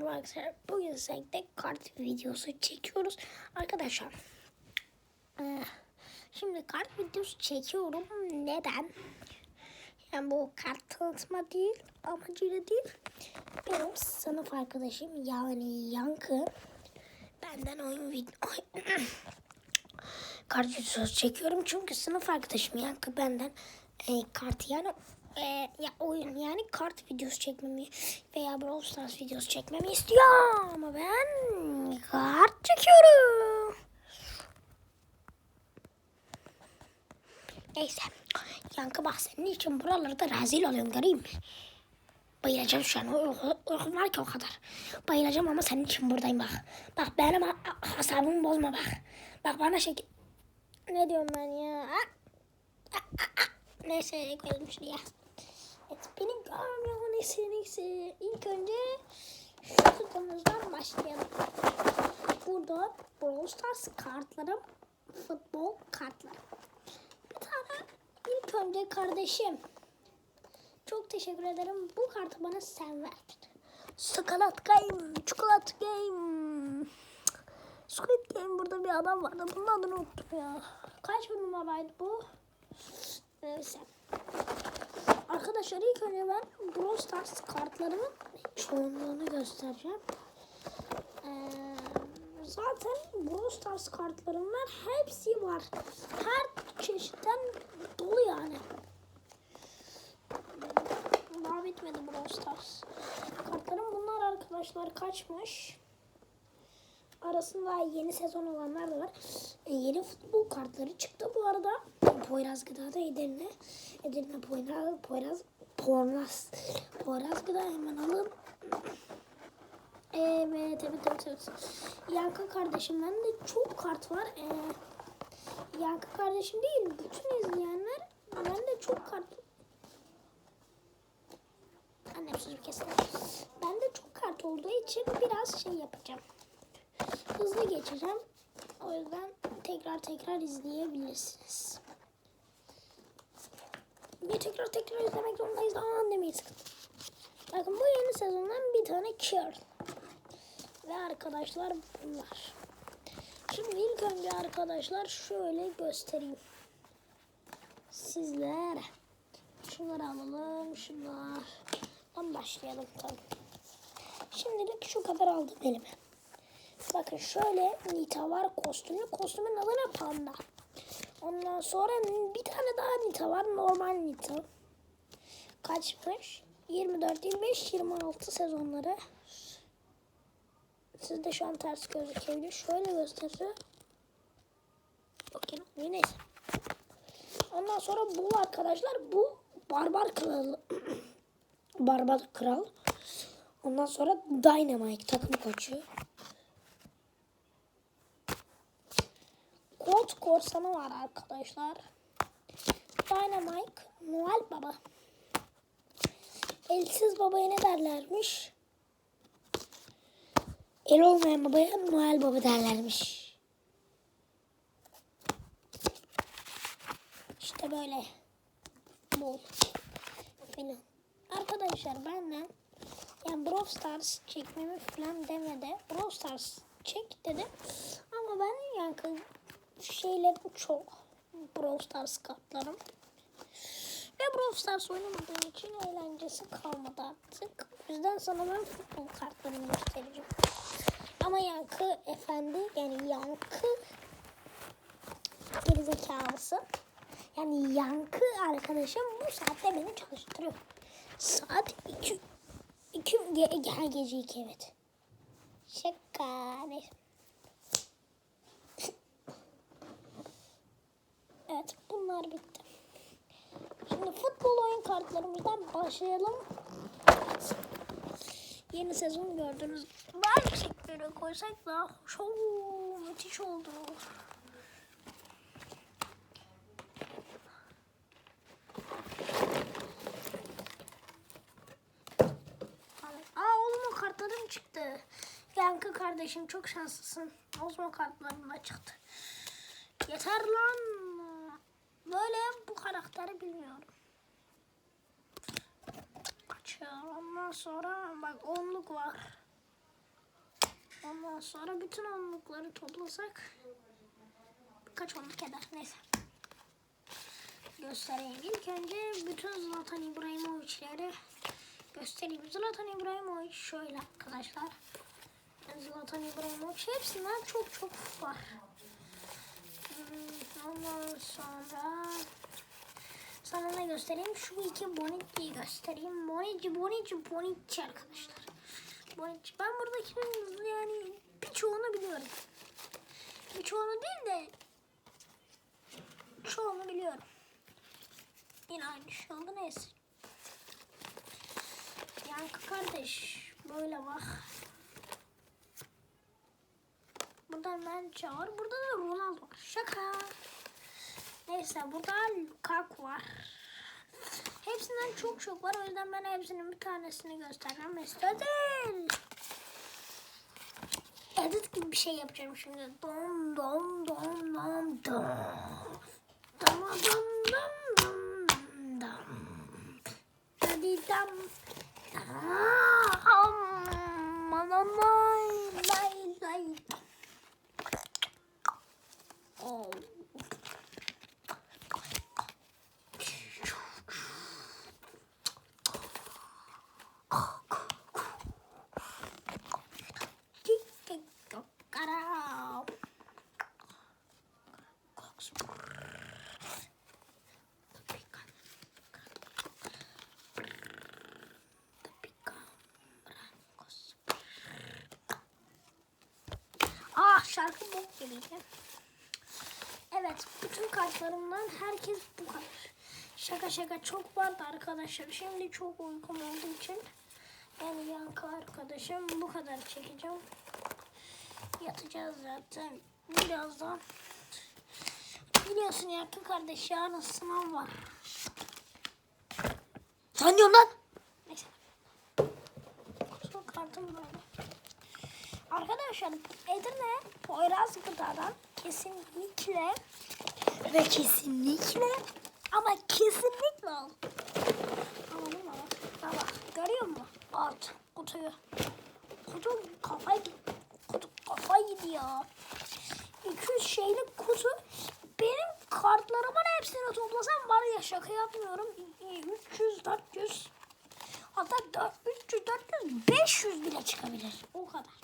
merhaba arkadaşlar. Bugün sizlerle kart videosu çekiyoruz. Arkadaşlar. eee, Şimdi kart videosu çekiyorum. Neden? Yani bu kart tanıtma değil, amacıyla değil. Benim sınıf arkadaşım yani Yankı benden oyun video kart videosu çekiyorum. Çünkü sınıf arkadaşım Yankı benden e, kart yani e, ya oyun yani kart videosu çekmemi veya Brawl Stars videosu çekmemi istiyor ama ben kart çekiyorum. Neyse. Yankı bak senin için buralarda rezil oluyorum göreyim? Bayılacağım şu an. Uyku- Uykum var ki o kadar. Bayılacağım ama senin için buradayım bak. Bak benim asabımı bozma bak. Bak bana şekil... Ne diyorum ben ya? Ah, ah, ah. Neyse koyalım şuraya. Neyse neyse. İlk önce şu kutumuzdan başlayalım. Burada Brawl Stars kartlarım, futbol kartlarım. Bir tane ilk önce kardeşim. Çok teşekkür ederim. Bu kartı bana sen verdin. Skolat Game, Çikolat Game. Squid Game burada bir adam vardı. Bunun adını unuttum ya. Kaç numaraydı bu? Neyse. Arkadaşlar ilk önce ben Brawl Stars kartlarımın çoğunluğunu göstereceğim. Ee, zaten Brawl Stars kartlarımın hepsi var. Her çeşitten dolu yani. Daha bitmedi Brawl Stars. Kartlarım bunlar arkadaşlar kaçmış. Arasında yeni sezon olanlar da var. E, yeni futbol kartları çıktı bu arada. Poyraz Gıda'da Edirne. Edirne Poyraz, Poyraz, Poyraz, Poyraz Gıda hemen alın. Evet, evet, evet, evet. Yankı kardeşimden de çok kart var. Ee, Yankı kardeşim değil, bütün izleyenler ben de çok kart Annem sözü kesin. Ben de çok kart olduğu için biraz şey yapacağım. Hızlı geçeceğim. O yüzden tekrar tekrar izleyebilirsiniz. Bir tekrar tekrar izlemek zorundayız. Aa demeyin sakın. Bakın bu yeni sezondan bir tane Cure. Ve arkadaşlar bunlar. Şimdi ilk önce arkadaşlar şöyle göstereyim. Sizlere. Şunları alalım. Şunlar. Tam başlayalım tabii. Şimdilik şu kadar aldım elime. Bakın şöyle Nita var kostümü. Kostümün adı ne? Panda. Ondan sonra bir tane daha Nita var. Normal Nita. Kaçmış? 24, 25, 26 sezonları. Sizde şu an ters gözükebilir. Şöyle gösterir. Okey. Neyse. Ondan sonra bu arkadaşlar bu barbar kralı. barbar kral. Ondan sonra Dynamite takım koçu. Colt korsanı var arkadaşlar. Dynamite Noel Baba. Elsiz babaya ne derlermiş? El olmayan babaya Noel Baba derlermiş. İşte böyle. Bol. Falan. Arkadaşlar benden yani Brawl Stars çekmemi falan demedi. Brawl Stars çek dedi. Ama ben yani şeylerim çok. Brawl Stars kartlarım. Ve Brawl Stars oynamadığım için eğlencesi kalmadı artık. O yüzden sana ben futbol kartlarımı göstereceğim. Ama Yankı efendi yani Yankı gerizekalısı. Yani Yankı arkadaşım bu saatte beni çalıştırıyor. Saat 2 2 ge, ge, gece 2 evet. Şaka. Neyse. Evet bunlar bitti. Şimdi futbol oyun kartlarımızdan başlayalım. Yeni sezon gördünüz. Belki sektöre koysak daha hoş olur. Müthiş oldu. Kartlarım çıktı. Yankı kardeşim çok şanslısın. Ozmo kartlarım da çıktı. Yeter lan. Böyle bu karakteri bilmiyorum. Kaç ya? Ondan sonra bak onluk var. Ondan sonra bütün onlukları toplasak kaç onluk eder neyse. Göstereyim. İlk önce bütün Zlatan İbrahimovic'leri göstereyim. Zlatan İbrahimovic şöyle arkadaşlar. Zlatan İbrahimovic hepsinden çok çok var. Ondan sonra sana ne göstereyim? Şu iki Bonucci'yi göstereyim. Bonucci, Bonucci, Bonucci arkadaşlar. Bonucci. Ben buradakilerin yani birçoğunu biliyorum. Birçoğunu değil de çoğunu biliyorum. Yine aynı şey oldu neyse. Yankı kardeş böyle bak. Burada ben çağır. Burada da Ronaldo var. Şaka. Neyse burada Lukaku var. Hepsinden çok çok var. O yüzden ben hepsinin bir tanesini. Mesela değil. Edit gibi bir şey yapacağım şimdi. Dom dom dom dom dom. Dom dom dom dom dom. Hadi dam. Dam. Manamay. Ah şarkı bok gibiydi. Evet bütün kartlarımdan herkes bu kadar. Şaka şaka çok vardı arkadaşlar. Şimdi çok uykum olduğu için yani yankı arkadaşım bu kadar çekeceğim. Yatacağız zaten birazdan. Biliyorsun yankı kardeş yarın sınav var. Sen diyorsun lan. Neyse. Son kartım böyle. Arkadaşlar Edirne Poyraz Gıda'dan kesinlikle ve kesinlikle ama kesinlikle al. Anladın mı? Ha bak görüyor musun? Alt kutuyu. Kutu kafayı kutu kafayı gidiyor. 200 şeylik kutu benim kartlarımın hepsini toplasam var ya şaka yapmıyorum. 300 400 hatta 4, 300 400 500 bile çıkabilir. O kadar.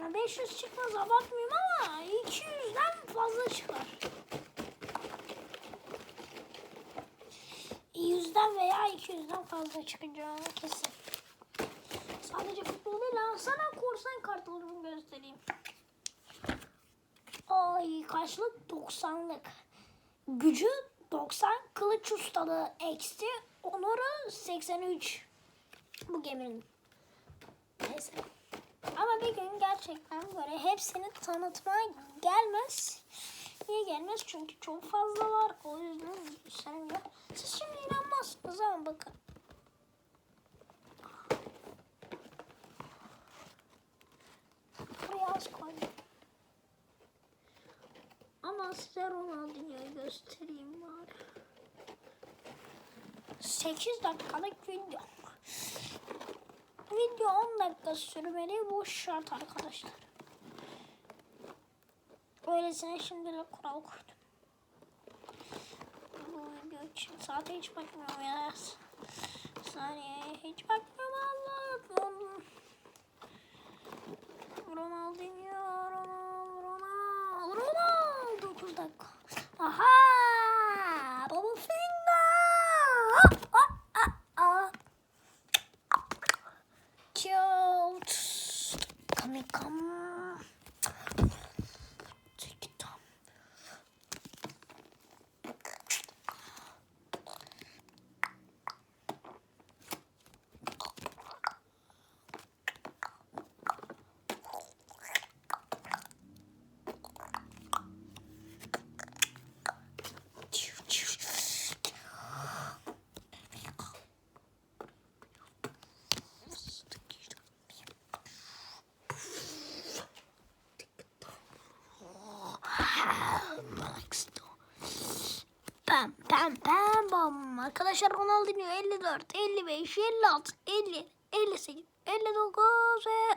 Ya 500 çıkmaz abartmıyorum ama 200'den fazla çıkar. 100'den veya 200'den fazla çıkacağını kesin. Sadece futbol değil ha. Sana korsan kartlarımı göstereyim. Ay kaçlık 90'lık. Gücü 90, kılıç ustalığı eksi, onuru 83. Bu geminin. Neyse. Ama bir gün gerçekten böyle hepsini tanıtmaya gelmez. Niye gelmez? Çünkü çok fazla var. O yüzden gösteremiyor. Siz şimdi inanmazsınız ama bakın. Buraya az koydum. Ama size Ronaldinho'yu göstereyim bari. 8 dakikalık video. Video 10 dakika sürmeli bu şart arkadaşlar. Öylesine şimdilik kural koydum. Bu video için saate hiç bakmıyorum ya. Saniye hiç bakmıyorum Allah'ım. Ronaldinho, Ronaldo, Ronaldo, Ronaldo. 9 dakika. Aha! Baba finger! Pam pam pam bam. Arkadaşlar Ronaldinho 54, 55, 56, 50, 58, 59 ve